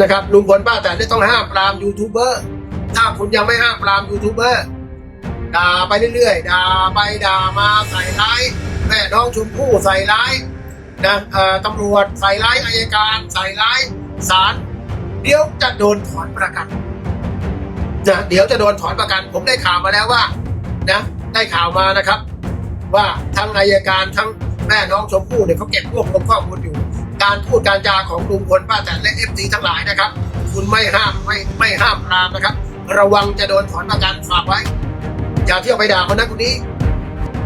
นะครับลุงพลป้าแต่ได้ต้องห้ามปรามยูทูบเบอร์ถ้าคุณยังไม่ห้ามปรามยูทูบเบอร์ด่าไปเรื่อยๆด่าไปด่ามาใส่ร้ายแม่น้องชมพู่ใส่ร้ายนะเอ่อตำรวจใส่ร้ายอายการ ใส่ร้ายศาลเดี๋ยวจะโดนถอนประกันนะเดี๋ยวจะโดนถอนประกัน ผมได้ข่าวมาแล้วว่านะได้ข่าวมานะครับ ว่าทั้งอายการทั้งแม่น้องชมพู่เนี่ยเขาเก็บรวบรวมข้อมูลอยู่ การพูดการจาของลุงพลป้าแตนและเอฟซีทั้งหลายนะครับ คุณไม่ห้ามไม่ไม่ห้ามปรามนะครับ ระวังจะโดนถอนประกันฝากไว้ อย่าเที่ยวไปด่าคนนั้นคนนี้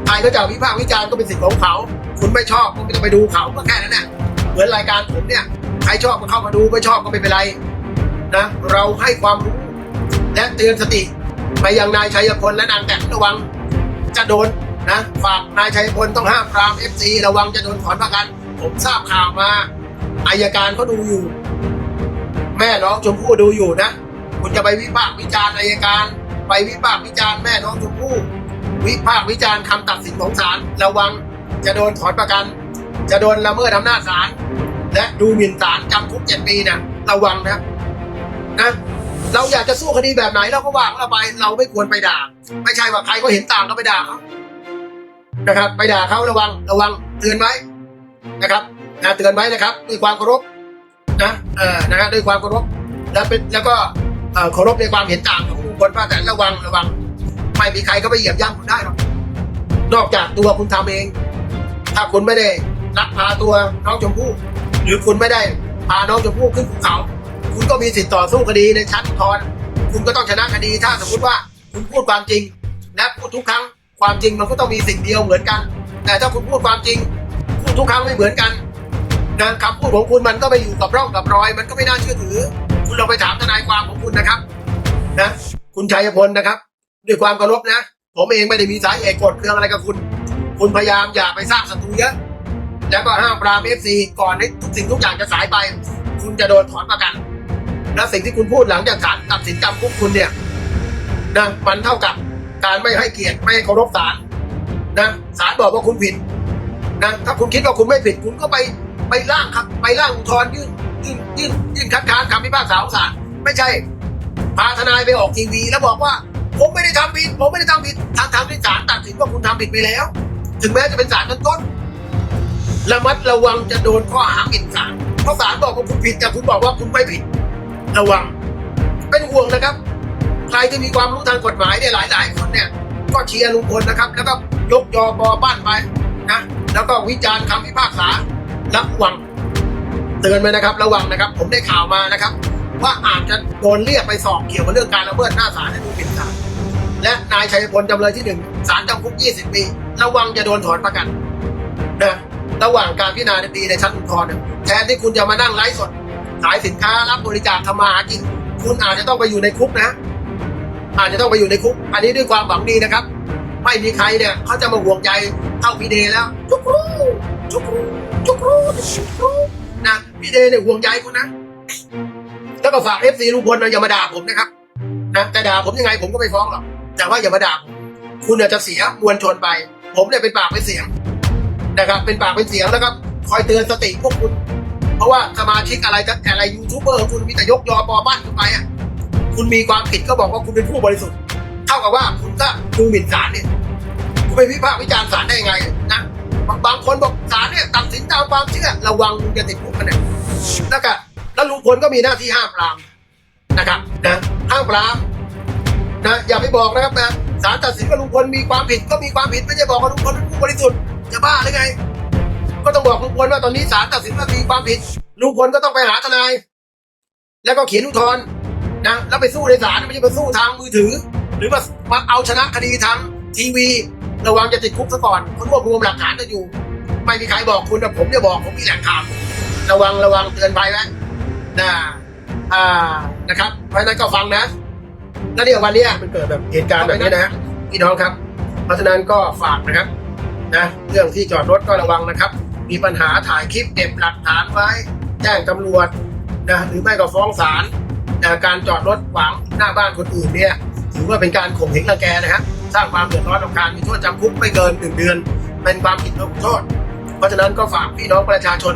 ใครก็จะวิพากษ์วิจารณ์ก็เป็นสิทธิ์ของเขา คุณไม่ชอบก็ไม่ต้องไปดูเขาก็แค่นั้นแหละเหมือนรายการผมเนี่ยใครชอบก็เข้ามาดูไม่ชอบก็ไม่เป็นไรนะเราให้ความรู้และเตือนสติ ไปยังนายชัยพลและนางแตนระวังจะโดนนะฝากนายชัยพลต้องห้ามปรามเอฟซีระวังจะโดนถอนประกัน ผมทราบข่าวมาอายการเขาดูอยู่ แม่น้องชมพู่ดูอยู่นะคุณจะไปวิพากษ์วิจารณ์อายการ ไปวิพากษ์วิจารณ์แม่น้องชมพู่วิพากษ์วิจารณ์คำตัดสินของศาลระวังจะโดนถอนประกัน จะโดนละเมิดอำนาจศาลและดูหมิ่นศาลจำคุกเจ็ดปีนะระวังนะนะเราอยากจะสู้คดีแบบไหนเราก็วางเราไปเราไม่ควรไปด่า ไม่ใช่ว่าใครก็เห็นต่างก็ไปด่าเขานะครับ ไปด่าเขาระวังระวังเตือนไว้ นะครับนะเตือนไว้นะครับด้วยความเคารพนะเออนะครับด้วยความเคารพแล้วเป็นแล้วก็เคารพในความเห็นต่างของลุงพลป้าแต่ระวังระวัง ไม่มีใครก็ไปเหยียบย่ำคุณได้หรอกนอกจากตัวคุณทำเอง ถ้าคุณไม่ได้ลักพาตัวน้องชมพู่หรือคุณไม่ได้พาน้องชมพู่ขึ้นภูเขา คุณก็มีสิทธิ์ต่อสู้คดีในชั้นอุทธรณ์คุณก็ต้องชนะคดีถ้าสมมติว่าคุณพูดความจริงและพูดทุกครั้งความจริงมันก็ต้องมีสิ่งเดียวเหมือนกัน แต่ถ้าคุณพูดความจริง ทุกครั้งไม่เหมือนกันนะคำพูดของคุณมันก็ไปอยู่กับร่องกับรอย มันก็ไม่น่าเชื่อถือ คุณลองไปถามทนายความของคุณนะครับนะคุณชัยพลนะครับ ด้วยความเคารพนะ ผมเองไม่ได้มีสายเหตุโกรธเคืองอะไรกับคุณ คุณพยายามอย่าไปสร้างศัตรูเยอะ แล้วก็ห้ามปรามเอฟซีก่อนให้ทุกสิ่งทุกอย่างจะสายไป คุณจะโดนถอนประกัน และสิ่งที่คุณพูดหลังจากศาลตัดสินจำคุกคุณเนี่ยนะมันเท่ากับการไม่ให้เกียรติไม่เคารพศาลนะศาลบอกว่าคุณผิด นะถ้าคุณคิดว่าคุณไม่ผิดคุณก็ไปไปร่างครับไปร่างอุทธรณ์ยื่นยื่นยื่นยื่นคัดค้านคำพิพากษาของศาลไม่ใช่พาทนายไปออกทีวี แล้วบอกว่า ผมไม่ได้ทำผิด ผมไม่ได้ทำผิดทางทางที่ศาลตัดสินว่าคุณทำผิดไปแล้ว ถึงแม้จะเป็นศาลชั้นต้นระมัดระวังจะโดนข้อหาหมิ่นศาลเพราะศาลบอกว่าคุณผิดแต่คุณบอกว่าคุณไม่ผิด ระวัง เป็นห่วงนะครับ ใครที่มีความรู้ทางกฎหมายเนี่ยหลาย ๆ คนเนี่ย ก็เชียร์ลุงพลนะครับ แล้วก็ยกยอปอบ้านไปนะ แล้วก็วิจารณ์คำพิพากษาระวัง เตือนไปนะครับ ระวังนะครับ ผมได้ข่าวมานะครับ ว่าอาจจะโดนเรียกไปสอบเกี่ยวกับเรื่องการละเมิดหน้าศาลและดูหมิ่นศาลและนายชัยพลจำเลยที่หนึ่งศาลจำคุก 20 ปี ระวังจะโดนถอนประกันนะระหว่างการพิจารณาในปีในชั้นอุทธรณ์แทนที่คุณจะมานั่งไลฟ์สดขายสินค้ารับบริจาคทำมาหากิน คุณอาจจะต้องไปอยู่ในคุกนะอาจจะต้องไปอยู่ในคุก อันนี้ด้วยความหวังดีนะครับ ไม่มีใครเนี่ยเขาจะมาห่วงใยเท่าพี่เดแล้วจุกรูจุกรูจุกรูจุกรูนะพี่เดเนี่ยห่วงใยคุณนะแล้วก็ฝากเอฟซีลุงพลนะอย่ามาด่าผมนะครับนะแต่ด่าผมยังไงผมก็ไม่ฟ้องหรอกแต่ว่าอย่ามาด่าผมคุณอาจจะเสียมวลชนไป ผมเนี่ยเป็นปากเป็นเสียงนะครับ เป็นปากเป็นเสียงแล้วก็คอยเตือนสติพวกคุณ เพราะว่าสมาชิกอะไรจะอะไรยูทูบเบอร์ของคุณมีแต่ยกยอปอบ้านขึ้นไปอะคุณมีความผิดก็บอกว่าคุณเป็นผู้บริสุทธิ์ เท่ากับว่าคุณก็ดูหมิ่นศาลเนี่ยคุณไปวิพากษ์วิจารณ์ศาลได้ยังไงนะบางบางคนบอกศาลเนี่ยตัดสินตามความเชื่อระวังคุณจะติดคุกกันเนี่ยแล้วก็แล้วลุงพลก็มีหน้าที่ห้ามปรามนะครับนะห้ามปรามนะอย่าไปบอกนะครับนะศาลตัดสินว่าลุงพลมีความผิดก็มีความผิดไม่ใช่บอกว่าลุงพลเป็นผู้บริสุทธิ์จะบ้าหรือไง ก็ต้องบอกลุงพลว่าตอนนี้ศาลตัดสินว่ามีความผิดลุงพลก็ต้องไปหาทนาย แล้วก็เขียนอุทธรณ์นะแล้วไปสู้ในศาลไม่ใช่ไปสู้ทางมือถือ หรือมามาเอาชนะคดีทางทีวี ระวังจะติดคุกซะก่อนคนรวบรวมหลักฐานกันอยู่ ไม่มีใครบอกคุณนะผมจะบอกผมมีแหล่งข่าวระวังระวังเตือนภัยไว้นะอ่านะครับ เพราะฉะนั้นก็ฟังนะแล้วเดี๋ยววันนี้มันเกิดแบบเหตุการณ์แบบนี้นะฮะพี่น้องครับ เพราะฉะนั้นก็ฝากนะครับนะเรื่องที่จอดรถก็ระวังนะครับ มีปัญหาถ่ายคลิปเก็บหลักฐานไว้ แจ้งตำรวจนะหรือไม่ก็ฟ้องศาลนะการจอดรถขวางหน้าบ้านคนอื่นเนี่ย ถือว่าเป็นการข่มเหงรังแกนะฮะสร้างความเดือดร้อนรำคาญมีโทษจำคุกไม่เกินหนึ่งเดือน เป็นความผิดลงโทษ เพราะฉะนั้นก็ฝากพี่น้องประชาชน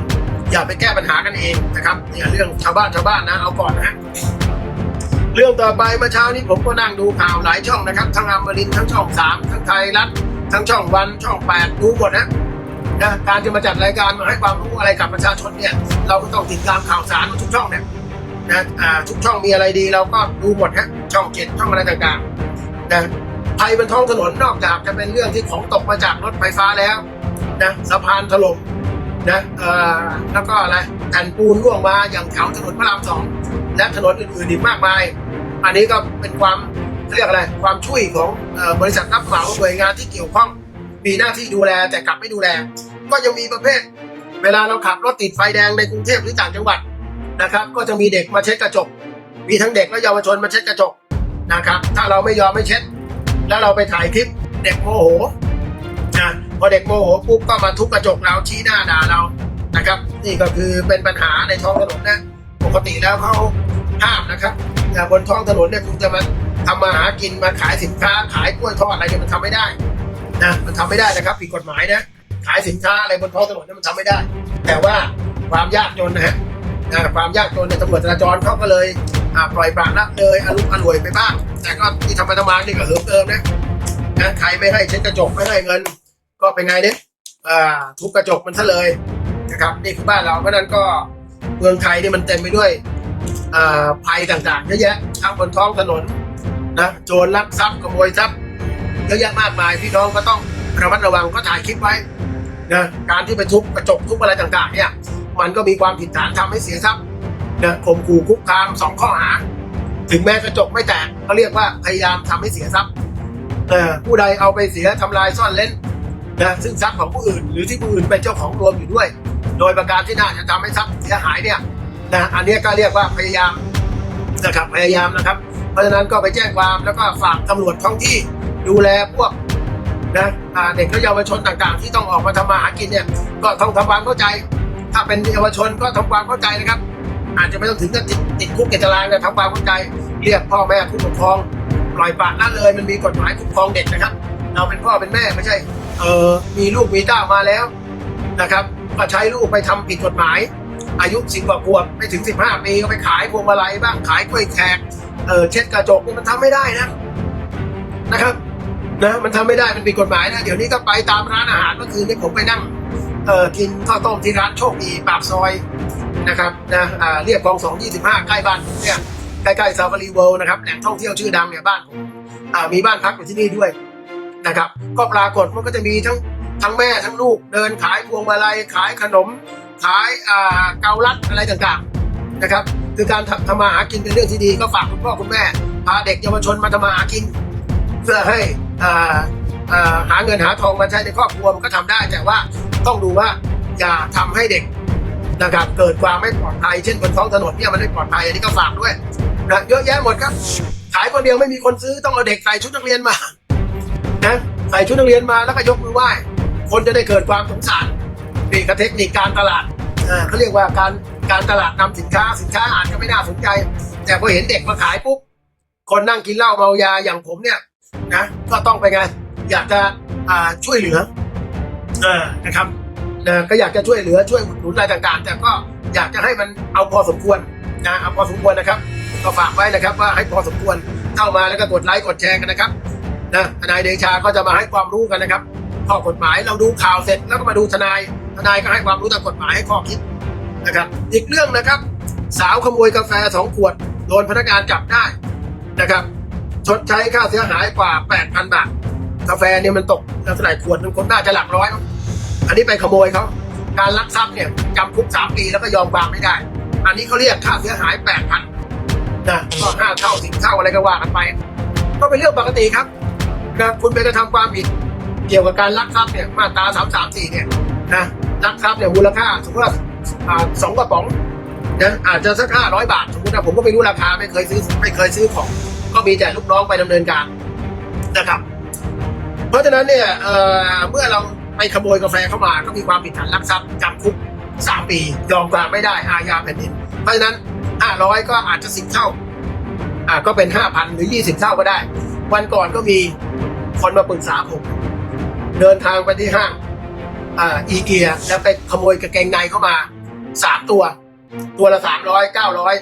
อย่าไปแก้ปัญหากันเองนะครับเนี่ยเรื่องชาวบ้านชาวบ้านนะเอาก่อนนะฮะเรื่องต่อไปเมื่อเช้านี้ผมก็นั่งดูข่าวหลายช่องนะครับ ทั้งอมรินทั้งช่องสามทั้งไทยรัฐทั้งช่องวันช่องแปดดูหมดนะนะการจะมาจัดรายการมาให้ความรู้อะไรกับประชาชนเนี่ย เราก็ต้องติดตามข่าวสารทุกช่องเนี่ย นะอ่าทุกช่องมีอะไรดีเราก็ดูหมดฮะช่องเจ็ดช่องอะไรต่างๆนะภัยบนท้องถนนนอกจากจะเป็นเรื่องที่ของตกมาจากรถไฟฟ้าแล้วนะสะพานถล่มนะเอ่อแล้วก็อะไรแผ่นปูนร่วงมาอย่างแถวถนนพระรามสองและถนนอื่นๆอีกมากมาย อันนี้ก็เป็นความเรียกอะไรความช่วยของอบริษัทรับเหมาหน่วยงานที่เกี่ยวข้องมีหน้าที่ดูแลแต่กลับไม่ดูแล ก็ยังมีประเภท เวลาเราขับรถติดไฟแดงในกรุงเทพหรือต่างจังหวัด นะครับ ก็จะมีเด็กมาเช็ดกระจก มีทั้งเด็กและเยาวชนมาเช็ดกระจกนะครับ ถ้าเราไม่ยอมไม่เช็ด แล้วเราไปถ่ายคลิปเด็กโมโหนะพอเด็กโมโหปุ๊บก็มาทุบกระจกเราชี้หน้าด่าเรานะครับ นี่ก็คือเป็นปัญหาในท้องถนนนะปกติแล้วเขาห้ามนะครับแต่บนท้องถนนเนี่ยคุณจะมาทำมาหากินมาขายสินค้าขายกล้วยทอดอะไรเนี่ยมันทำไม่ได้นะมันทำไม่ได้นะครับผิดกฎหมายนะขายสินค้าอะไรบนท้องถนนเนี่ยมันทำไม่ได้ แต่ว่าความยากจนนะฮะ ความยากจนในยตำรวจจราจรเขาก็เลยปล่อยปละละเลยอารมณ์อร่วยไปบ้าง แต่ก็ที่ทำไปทำมานี่ก็เหิมเติมนะนะใครไม่ให้เช็ดกระจกไม่ให้เงิน ก็เป็นไงเนี่ยทุบกระจกมันซะเลยนะครับนี่คือบ้านเราเพราะนั้นก็เมืองไทยนี่มันเต็มไปด้วยภัยต่างๆเยอะแยะทั้งบนท้องถนนนะโจรลักทรัพย์ขโมยทรัพย์เยอะแยะมากมายพี่น้องก็ต้องระมัดระวังก็ถ่ายคลิปไว้นะการที่ไปทุบกระจกทุบอะไรต่างๆเนี่ย มันก็มีความผิดฐานทำให้เสียทรัพย์นะข่มขู่คุกคามสองข้อหา ถึงแม้กระจกไม่แตกก็เรียกว่าพยายามทำให้เสียทรัพย์เออผู้ใดเอาไปเสียทำลายซ่อนเล่นนะซึ่งทรัพย์ของผู้อื่น หรือที่ผู้อื่นเป็นเจ้าของรวมอยู่ด้วย โดยประการที่น่าจะทำให้ทรัพย์เสียหายเนี่ยนะอันนี้ก็เรียกว่าพยายามนะครับพยายามนะครับ เพราะฉะนั้นก็ไปแจ้งความแล้วก็ฝากตำรวจท้องที่ดูแลพวกนะเด็กและเยาวชนต่างๆ ที่ต้องออกมาทำมาหากินเนี่ยก็ต้องทำความเข้าใจ ถ้าเป็นเยาวชนก็ทำความเข้าใจนะครับ อาจจะไม่ต้องถึงกับติดติดคุกติดตารางแต่ทำความเข้าใจเรียกพ่อแม่ผู้ปกครองปล่อยปละละเลยมันมีกฎหมายคุ้มครองเด็กนะครับ เราเป็นพ่อเป็นแม่ไม่ใช่เออมีลูกมีเต้ามาแล้วนะครับก็ใช้ลูกไปทำผิดกฎหมาย อายุสิบกว่าขวบไม่ถึงสิบห้าปีก็ไปขายพวงมาลัยบ้างขายกล้วยแขกเออเช็ดกระจกนี่มันทำไม่ได้นะนะครับนะมันทำไม่ได้มันผิดกฎหมายนะเดี๋ยวนี้ก็ไปตามร้านอาหารเมื่อคืนนี้ผมไปนั่ง เออกินข้าวต้มที่ร้านโชคดีปากซอยนะครับนะอ่าเรียบคลองสองยี่สิบห้าใกล้บ้านผมเนี่ยใกล้ๆซาฟารีเวิลด์นะครับแหล่งท่องเที่ยวชื่อดังเนี่ยบ้านผมอ่ามีบ้านพักอยู่ที่นี่ด้วยนะครับ ก็ปรากฏมันก็จะมีทั้งทั้งแม่ทั้งลูกเดินขายพวงมาลัยขายขนม ขายอ่าเกาลัดอะไรต่างๆนะครับ คือการทำมาหากินเป็นเรื่องที่ดีก็ฝากคุณพ่อคุณแม่พาเด็กเยาวชนมาทำมาหากิน เพื่อให้อ่า หาเงินหาทองมาใช้ในครอบครัวมันก็ทำได้แต่ว่าต้องดูว่าอย่าทำให้เด็กนะครับเกิดความไม่ปลอดภัยเช่นบนท้องถนนเนี่ยมันไม่ปลอดภัยอันนี้ก็ฝากด้วยนะเยอะแยะหมดครับ ขายคนเดียวไม่มีคนซื้อต้องเอาเด็กใส่ชุดนักเรียนมานะใส่ชุดนักเรียนมาแล้วก็ยกมือไหว้คนจะได้เกิดความสงสารนี่ก็เทคนิคการตลาดเขาเรียกว่าการการตลาดนำสินค้าสินค้าอาจจะไม่น่าสนใจ แต่พอเห็นเด็กมาขายปุ๊บคนนั่งกินเหล้าเมายาอย่างผมเนี่ยนะก็ต้องไปไง อยากจะช่วยเหลืออนะครับก็อยากจะช่วยเหลือช่วยอุดหนุนอะไรต่างๆ แต่ก็อยากจะให้มันเอาพอสมควรนะเอาพอสมควรนะครับก็ฝากไว้นะครับว่าให้พอสมควรเข้ามาแล้วก็กดไลค์กดแชร์กันนะครับนะทนายเดชาก็จะมาให้ความรู้กันนะครับข้อกฎหมายเราดูข่าวเสร็จแล้วก็มาดูทนายทนายก็ให้ความรู้ทางกฎหมายให้ข้อคิดนะครับ อีกเรื่องนะครับ สาวขโมยกาแฟสองขวดโดนพนักงานจับได้นะครับชดใช้ค่าเสียหายกว่า 8,000 บาท กาแฟเนี่ยมันตกเท่าไหร่ขวดนึงคนน่าจะหลักร้อยมั้งอันนี้ไปขโมยเขาการลักทรัพย์เนี่ยจำคุก3ปีแล้วก็ยอมความไม่ได้ อันนี้เขาเรียกค่าเสียหาย8,000นนะก็ห้าเท่าสิบเท่าอะไรก็ว่ากันไป ก็เป็นเรื่องปกติครับนะคุณไปกระทำความผิดเกี่ยวกับการลักทรัพย์เนี่ยมาตราสามสามสี่เนี่ยนะลักทรัพย์เนี่ยมูลค่าสมมติว่าอ่าสองกระป๋องนะอาจจะสักห้าร้อยบาทสมมตินะผมก็ไม่รู้ราคาไม่เคยซื้อไม่เคยซื้อของ ก็มีแต่ลูกน้องไปดำเนินการนะครับ เพราะฉะนั้นเนี่ยเเมื่อเราไปขโมยกาแฟเข้ามาก็มีความผิดฐานลักทรัพย์จำคุกสามปี ยอมความไม่ได้อาญาแผ่นดิน เพราะฉะนั้นห้าร้อยก็อาจจะสิบเท่าอ่าก็เป็นห้าพันหรือยี่สิบเท่าก็ได้ วันก่อนก็มีคนมาปรึกษาผม เดินทางไปที่ห้างอ่าอีเกียแล้วไปขโมยกางเกงในเข้ามาสามตัว ตัวละสามร้อยเก้าร้อย